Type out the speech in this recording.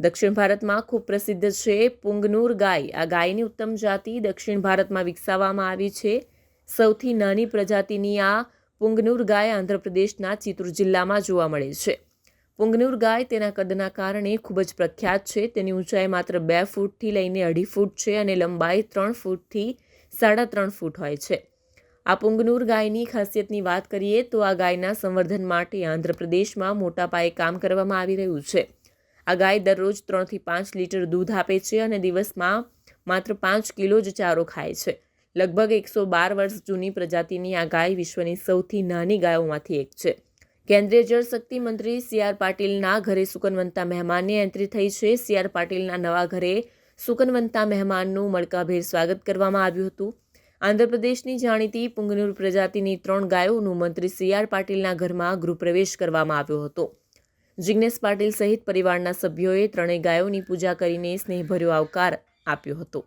દક્ષિણ ભારતમાં ખૂબ પ્રસિદ્ધ છે પુંગનુર ગાય. આ ગાયની ઉત્તમ જાતિ દક્ષિણ ભારતમાં વિકસાવવામાં આવી છે. સૌથી નાની પ્રજાતિની આ પુંગનુર ગાય આંધ્રપ્રદેશના ચિત્તુર જિલ્લામાં જોવા મળે છે. પુંગનુર ગાય તેના કદના કારણે ખૂબ જ પ્રખ્યાત છે. તેની ઊંચાઈ માત્ર બે ફૂટથી લઈને અઢી ફૂટ છે અને લંબાઈ ત્રણ ફૂટથી સાડા ત્રણ ફૂટ હોય છે. આ પુંગનુર ગાયની ખાસિયતની વાત કરીએ તો આ ગાયના સંવર્ધન માટે આંધ્રપ્રદેશમાં મોટા પાયે કામ કરવામાં આવી રહ્યું છે. આ ગાય દરરોજ ત્રણથી પાંચ લીટર દૂધ આપે છે અને દિવસમાં માત્ર પાંચ કિલો જ ચારો ખાય છે. લગભગ એકસો બાર વર્ષ જૂની પ્રજાતિની આ ગાય વિશ્વની સૌથી નાની ગાયોમાંથી એક છે. કેન્દ્રીય જળશક્તિ મંત્રી સી આર પાટીલના ઘરે સુકનવંતા મહેમાનની એન્ટ્રી થઈ છે. સી આર પાટીલના નવા ઘરે સુકનવંતા મહેમાનનું મળકાભેર સ્વાગત કરવામાં આવ્યું હતું. આંધ્રપ્રદેશની જાણીતી પુંગનુર પ્રજાતિની ત્રણ ગાયોનું મંત્રી સી આર પાટીલના ઘરમાં ગૃહપ્રવેશ કરવામાં આવ્યો હતો. જિગ્નેશ પાટીલ સહિત પરિવારના સભ્યોએ ત્રણેય ગાયોની પૂજા કરીને સ્નેહભર્યો આવકાર આપ્યો હતો.